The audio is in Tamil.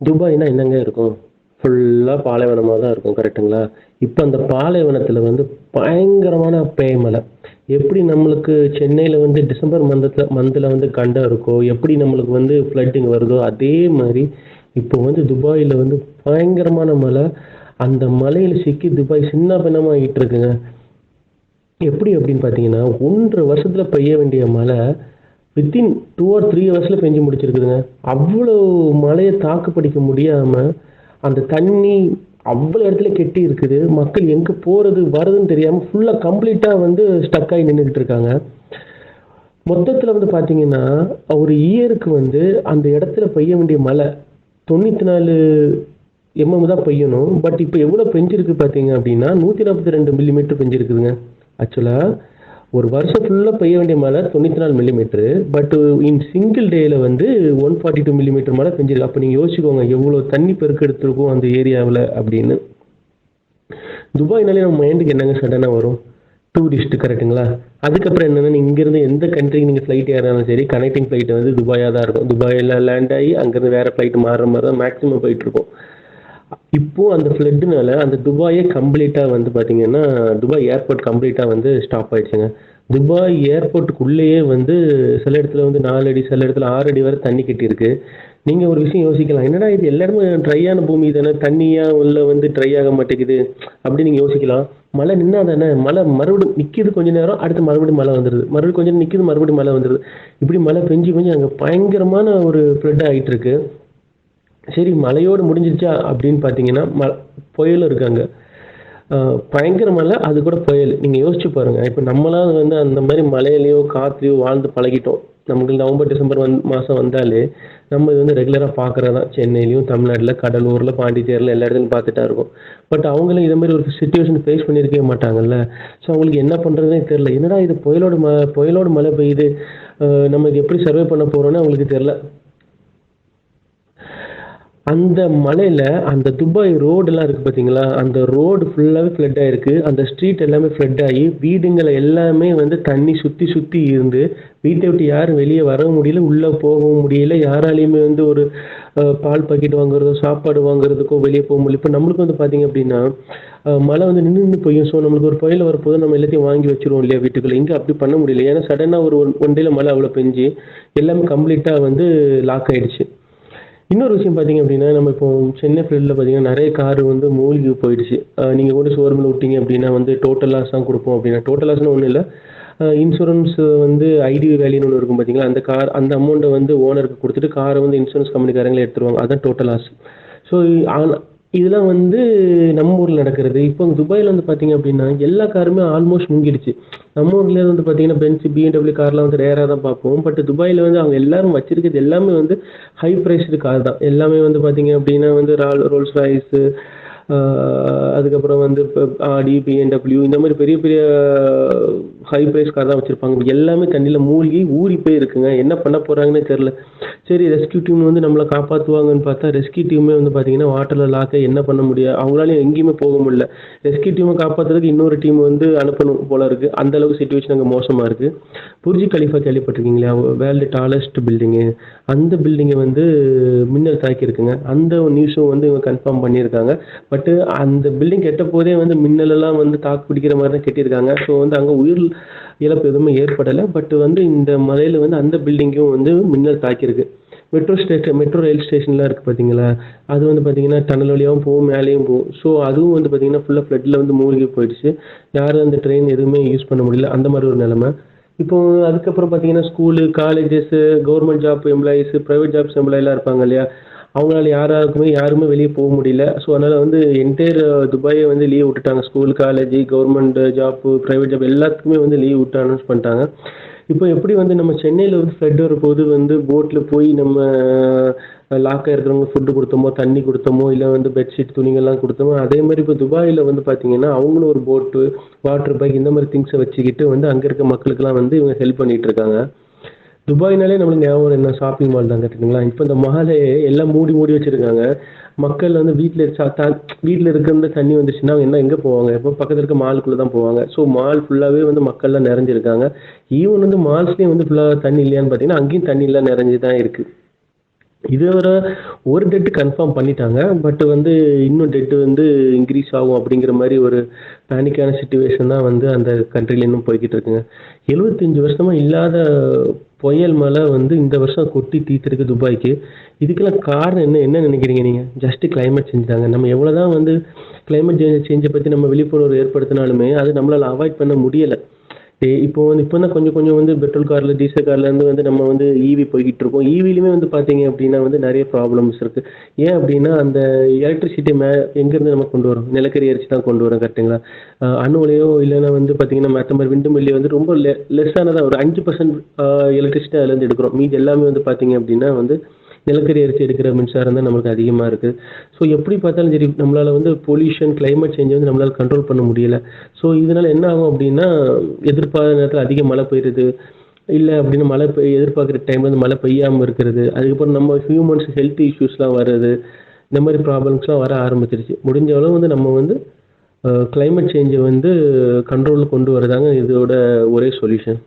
துபாய்னா என்னங்க இருக்கும்? ஃபுல்லாக பாலைவனமாக தான் இருக்கும் கரெக்ட்டுங்களா இப்போ அந்த பாலைவனத்தில் வந்து பயங்கரமான பேய்மலை எப்படி நம்மளுக்கு சென்னையில் வந்து டிசம்பர் மந்தத்தில் மந்தில் வந்து கண்டம் இருக்கோ எப்படி நம்மளுக்கு வந்து ஃப்ளட்டிங் வருதோ அதே மாதிரி இப்போ வந்து துபாயில் வந்து பயங்கரமான மழை அந்த மலையில் சிக்கி துபாய் சின்ன பின்னமாகிட்டு இருக்குங்க. எப்படி அப்படின்னு பார்த்தீங்கன்னா ஒன்றரை வருஷத்துல பெய்ய வேண்டிய மழை வித்தின் டூ ஆர் த்ரீ ஹவர்ஸில் பெஞ்சு முடிச்சிருக்குதுங்க. அவ்வளோ மழையை தாக்கு படிக்க முடியாமல் அந்த தண்ணி அவ்வளோ இடத்துல கெட்டி இருக்குது. மக்கள் எங்கே போகிறது வருதுன்னு தெரியாமல் ஃபுல்லாக கம்ப்ளீட்டாக வந்து ஸ்டக் ஆகி நின்றுக்கிட்டு இருக்காங்க. மொத்தத்தில் வந்து பார்த்தீங்கன்னா ஒரு இயருக்கு வந்து அந்த இடத்துல பெய்ய வேண்டிய மழை தொண்ணூற்றி நாலு எம்எம் தான் பெய்யணும். பட் இப்போ எவ்வளோ பெஞ்சிருக்கு பார்த்தீங்க அப்படின்னா நூற்றி நாற்பத்தி ரெண்டு மில்லிமீட்டர் பெஞ்சிருக்குதுங்க. ஆக்சுவலாக ஒரு வருஷம் ஃபுல்லாக பெய்ய வேண்டிய மழை தொண்ணூற்றி நாலு மில்லிமீட்ரு பட் இன் சிங்கிள் டேயில் வந்து ஒன் ஃபார்ட்டி டூ மில்லிமீட்டர் மழை பெஞ்சிருக்கு. அப்போ நீங்கள் யோசிச்சுக்கோங்க எவ்வளோ தண்ணி பெருக்கெடுத்திருக்கும் அந்த ஏரியாவில் அப்படின்னு. துபாய்னாலே நம்ம மைண்டுக்கு என்னங்க சடனாக வரும்? டூரிஸ்ட் கரெக்ட்டுங்களா அதுக்கப்புறம் என்னன்னா நீங்க இங்கேருந்து எந்த கண்ட்ரிக்கு நீங்கள் ஃப்ளைட் ஏறினாலும் சரி கனெக்டிங் ஃப்ளைட் வந்து துபாயாக தான் இருக்கும். துபாயில் லேண்ட் ஆகி அங்கேருந்து வேறு ஃப்ளைட் மாறுற மாதிரி தான் மேக்ஸிமம் போயிட்டு இருக்கும். இப்போ அந்த ஃப்ளட்டுனால அந்த துபாயே கம்ப்ளீட்டாக வந்து பார்த்தீங்கன்னா துபாய் ஏர்போர்ட் கம்ப்ளீட்டாக வந்து ஸ்டாப் ஆயிடுச்சுங்க. துபாய் ஏர்போர்ட்டுக்குள்ளேயே வந்து சில இடத்துல வந்து நாலு அடி சில இடத்துல ஆறு அடி வரை தண்ணி கட்டியிருக்கு. நீங்கள் ஒரு விஷயம் யோசிக்கலாம். என்னடா இது எல்லாருமே ட்ரையான பூமி தானே? தண்ணியாக உள்ள வந்து ட்ரை ஆக மாட்டேங்குது அப்படின்னு நீங்கள் யோசிக்கலாம். மழை நின்னா தானே? மழை மறுபடியும் நிற்கிது கொஞ்ச நேரம் அடுத்து மறுபடியும் மழை வந்துடுது மறுபடியும் கொஞ்சம் நேரம் நிற்கிது மறுபடியும் மழை வந்துடுது இப்படி மழை பெஞ்சு பெஞ்சு அங்கே பயங்கரமான ஒரு ஃப்ளட் ஆகிட்டு இருக்கு. சரி மலையோடு முடிஞ்சிருச்சா அப்படின்னு பார்த்தீங்கன்னா ம புயலும் இருக்காங்க. பயங்கர மழை அது கூட புயல். நீங்கள் யோசிச்சு பாருங்கள் இப்போ நம்மளாம் வந்து அந்த மாதிரி மலையிலையோ காற்றுலையோ வாழ்ந்து பழகிட்டோம். நமக்கு நவம்பர் டிசம்பர் வந் மாதம் வந்தாலே நம்ம இது வந்து ரெகுலராக பார்க்குறது தான் சென்னையிலையும் தமிழ்நாட்டில் கடலூரில் பாண்டிச்சேரியில் எல்லா இடத்துலையும் பார்த்துட்டா இருக்கும். பட் அவங்களும் இதே மாதிரி ஒரு சுச்சுவேஷன் ஃபேஸ் பண்ணியிருக்கவே மாட்டாங்கல்ல. ஸோ அவங்களுக்கு என்ன பண்ணுறதுனே தெரில என்னடா இது புயலோட ம புயலோட மழை பெய்யுது? நம்ம இது எப்படி சர்வே பண்ண போகிறோன்னு அவங்களுக்கு தெரில அந்த மலையில் அந்த துபாய் ரோடெல்லாம் இருக்குது பார்த்தீங்களா அந்த ரோடு ஃபுல்லாகவே ஃப்ளட் ஆகிருக்கு அந்த ஸ்ட்ரீட் எல்லாமே ஃப்ளட் ஆகி வீடுங்களை எல்லாமே வந்து தண்ணி சுற்றி சுற்றி இருந்து வீட்டை விட்டு யாரும் வெளியே வரவும் முடியல உள்ளே போகவும் முடியல. யாராலையுமே வந்து ஒரு பால் பாக்கெட் வாங்குறதோ சாப்பாடு வாங்குறதுக்கோ வெளியே போக முடியல. இப்போ நம்மளுக்கு வந்து பார்த்தீங்க அப்படின்னா மழை வந்து நின்று நின்று போயும் ஸோ நம்மளுக்கு ஒரு புயல் வரப்போது நம்ம எல்லாத்தையும் வாங்கி வச்சிருவோம் இல்லையா வீட்டுக்குள்ள? இங்கே அப்படி பண்ண முடியல. ஏன்னா சடனாக ஒரு ஒன் டேல மழை அவ்வளோ பெஞ்சு எல்லாமே கம்ப்ளீட்டாக வந்து லாக் ஆயிடுச்சு. இன்னொரு விஷயம் பார்த்தீங்க அப்படின்னா நம்ம இப்போ சென்னை ஃபீல்டில் பார்த்தீங்கன்னா நிறைய கார் வந்து மூழ்கி போயிடுச்சு. நீங்கள் கூட ஷோரூமில் விட்டீங்க அப்படின்னா வந்து டோட்டல் லாஸ் தான் கொடுப்போம் அப்படின்னா. டோட்டல் லாஸ்னு ஒன்றும் இல்லை. இன்சூரன்ஸ் வந்து ஐடி வேல்யூன்னு ஒன்று இருக்கும் பார்த்தீங்களா? அந்த கார் அந்த அமௌண்ட்டை வந்து ஓனருக்கு கொடுத்துட்டு காரை வந்து இன்சூரன்ஸ் கம்பெனிக்காரங்களே எடுத்துருவாங்க. அதான் டோட்டல் லாஸ் ஸோ இதெல்லாம் வந்து நம்ம ஊரில் நடக்கிறது. இப்போ துபாயில் வந்து பார்த்தீங்க அப்படின்னா எல்லா காருமே ஆல்மோஸ்ட் முங்கிடுச்சு. நம்ம ஊர்ல வந்து பார்த்தீங்கன்னா பென்ஸ் பிஎன்டபிள்யூ கார்லாம் வந்து ரேராக தான் பார்ப்போம். பட் துபாயில் வந்து அவங்க எல்லாரும் வச்சிருக்கிறது எல்லாமே வந்து ஹை ப்ரைஸ்டு கார் தான். எல்லாமே வந்து பார்த்தீங்க அப்படின்னா வந்து ரால் ரோல்ஸ் ராய்ஸு அதுக்கப்புறம் வந்து இப்போ ஆடி பிஎன்டபிள்யூ இந்த மாதிரி பெரிய பெரிய ஹை ப்ரைஸ் கார் தான் வச்சுருப்பாங்க. எல்லாமே தண்ணியில் மூழ்கி ஊறி போய் இருக்குங்க என்ன பண்ண போகிறாங்கன்னே தெரில சரி ரெஸ்கியூ டீம் வந்து நம்மளை காப்பாற்றுவாங்கன்னு பார்த்தா ரெஸ்கியூ டீமே வந்து பார்த்தீங்கன்னா வாட்டரில் லாக்க என்ன பண்ண முடியாது அவங்களாலையும் எங்கேயுமே போக முடியல. ரெஸ்கியூ டீமை காப்பாற்றுறதுக்கு இன்னொரு டீம் வந்து அனுப்பணும் போல இருக்குது அந்த அளவுக்கு சுச்சுவேஷன் அங்கே மோசமாக இருக்குது புர்ஜி கலிஃபா கேள்விப்பட்டிருக்கீங்களா? வேர்ல்டு டாலஸ்ட் பில்டிங்கு அந்த பில்டிங்கை வந்து மின்னல் தாக்கியிருக்குங்க. அந்த நியூஸும் வந்து இவங்க கன்ஃபார்ம் பண்ணியிருக்காங்க. பட்டு அந்த பில்டிங் கெட்ட போதே வந்து மின்னலெல்லாம் வந்து தாக்கு பிடிக்கிற மாதிரி தான் கட்டியிருக்காங்க. ஸோ வந்து அங்கே உயிர் இழப்பு எதுவுமே ஏற்படலை. பட் வந்து இந்த மலையில் வந்து அந்த பில்டிங்கும் வந்து மின்னல் தாக்கியிருக்கு. மெட்ரோ ஸ்டேஷன் மெட்ரோ ரயில் ஸ்டேஷன்லாம் இருக்குது பார்த்தீங்களா அது வந்து பார்த்தீங்கன்னா டனல் வழியாகவும் போகும் மேலேயும் போகும். ஸோ அதுவும் வந்து பார்த்தீங்கன்னா ஃபுல்லாக ஃப்ளட்டில் வந்து மூழ்கி போயிடுச்சு. யாரும் அந்த ட்ரெயின் எதுவுமே யூஸ் பண்ண முடியல. அந்த மாதிரி ஒரு நிலமை. இப்போ அதுக்கப்புறம் பார்த்தீங்கன்னா school colleges government job employees private jobs எம்ப்ளாயெலாம் இருப்பாங்க இல்லையா? அவங்களால யாராருக்குமே யாருமே வெளியே போக முடியல. ஸோ அதனால் வந்து என்டையர் துபாயை வந்து லீவ் விட்டுட்டாங்க. School college government job private job எல்லாத்துக்குமே வந்து லீவ் விட்டு அனௌன்ஸ் பண்ணிட்டாங்க. இப்போ எப்படி வந்து நம்ம சென்னையில் வந்து ஃப்ளட் வரும்போது வந்து போட்டில் போய் நம்ம லாக்காக இருக்கிறவங்க ஃபுட்டு கொடுத்தோமோ தண்ணி கொடுத்தோமோ இல்லை வந்து பெட்ஷீட் துணிகள்லாம் கொடுத்தோமோ அதே மாதிரி இப்போ துபாயில் வந்து பார்த்தீங்கன்னா அவங்களும் ஒரு போட்டு வாட்டர் பைக் இந்த மாதிரி திங்ஸை வச்சுக்கிட்டு வந்து அங்கே இருக்க மக்களுக்கெல்லாம் வந்து இவங்க ஹெல்ப் பண்ணிட்டு இருக்காங்க. துபாய்னாலே நம்மளுக்கு ஞாபகம் என்ன ஷாப்பிங் மால் தான் கட்டுங்களா இப்போ இந்த மாலை எல்லாம் மூடி மூடி வச்சிருக்காங்க. மக்கள் வந்து வீட்டில் வீட்டில் இருக்கிற தண்ணி வந்துச்சுன்னா அவங்க என்ன எங்கே போவாங்க? எப்போ பக்கத்தில் இருக்க மாலுக்குள்ளே தான் போவாங்க. ஸோ மால் ஃபுல்லாகவே வந்து மக்கள்லாம் நிறைஞ்சிருக்காங்க. ஈவன் வந்து மால்ஸ்லேயும் வந்து ஃபுல்லாக தண்ணி இல்லையான்னு பார்த்தீங்கன்னா அங்கேயும் தண்ணி எல்லாம் நிறைஞ்சு தான் இருக்குது இதுவரை ஒரு டெட்டு கன்ஃபார்ம் பண்ணிட்டாங்க. பட் வந்து இன்னும் டெட்டு வந்து இன்க்ரீஸ் ஆகும் அப்படிங்கிற மாதிரி ஒரு பேனிக்கான சுச்சுவேஷன் தான் வந்து அந்த கண்ட்ரியில் இன்னும் போய்கிட்டு இருக்குங்க. எழுபத்தஞ்சு வருஷமா இல்லாத புயல் மழை வந்து இந்த வருஷம் கொட்டி தீர்த்துருக்கு துபாய்க்கு. இதுக்கெல்லாம் காரணம் என்ன என்ன நினைக்கிறீங்க நீங்கள் ஜஸ்ட் கிளைமேட் சேஞ்ச் தாங்க. நம்ம எவ்வளோ தான் வந்து கிளைமேட் சேஞ்ச் சேஞ்சை பற்றி நம்ம விழிப்புணர்வு ஏற்படுத்தினாலுமே அது நம்மளால் அவாய்ட் பண்ண முடியலை. இப்போ வந்து இப்போ தான் கொஞ்சம் கொஞ்சம் வந்து பெட்ரோல் காரில் டீசல் கார்லேருந்து வந்து நம்ம வந்து ஈவி போய்கிட்டு இருக்கோம். ஈவிலையுமே வந்து பார்த்தீங்க அப்படின்னா வந்து நிறைய ப்ராப்ளம்ஸ் இருக்குது ஏன் அப்படின்னா அந்த எலக்ட்ரிசிட்டி மே எங்கேருந்து நம்ம கொண்டு வரோம் நிலக்கரி அரிசி தான் கொண்டு வரோம் கரெக்டுங்களா அணுலையோ இல்லைன்னா வந்து பார்த்தீங்கன்னா மற்ற மாதிரி விண்டு வந்து ரொம்ப லெ லெஸ்ஸானதாக ஒரு அஞ்சு பர்சன்ட் எலக்ட்ரிசிட்டி அதுலேருந்து எடுக்கிறோம். மீதி எல்லாமே வந்து பார்த்தீங்க அப்படின்னா வந்து நிலக்கரி அரிசி எடுக்கிற மின்சாரம் தான் நம்மளுக்கு அதிகமாக இருக்குது ஸோ எப்படி பார்த்தாலும் சரி நம்மளால் வந்து பொல்யூஷன் கிளைமேட் சேஞ்சை வந்து நம்மளால் கண்ட்ரோல் பண்ண முடியல. ஸோ இதனால் என்ன ஆகும் அப்படின்னா எதிர்பாராத நேரத்தில் அதிக மழை பெய்யுறது இல்லை அப்படின்னா மழை பெய் எதிர்பார்க்குற டைம் வந்து மழை பெய்யாமல் இருக்கிறது. அதுக்கப்புறம் நம்ம ஹியூமன்ஸ் ஹெல்த் இஷ்யூஸ்லாம் வர்றது. இந்த மாதிரி ப்ராப்ளம்ஸ்லாம் வர ஆரம்பிச்சிருச்சு. முடிஞ்ச அளவு வந்து நம்ம வந்து கிளைமேட் சேஞ்சை வந்து கண்ட்ரோலில் கொண்டு வரதாங்க இதோட ஒரே சொல்யூஷன்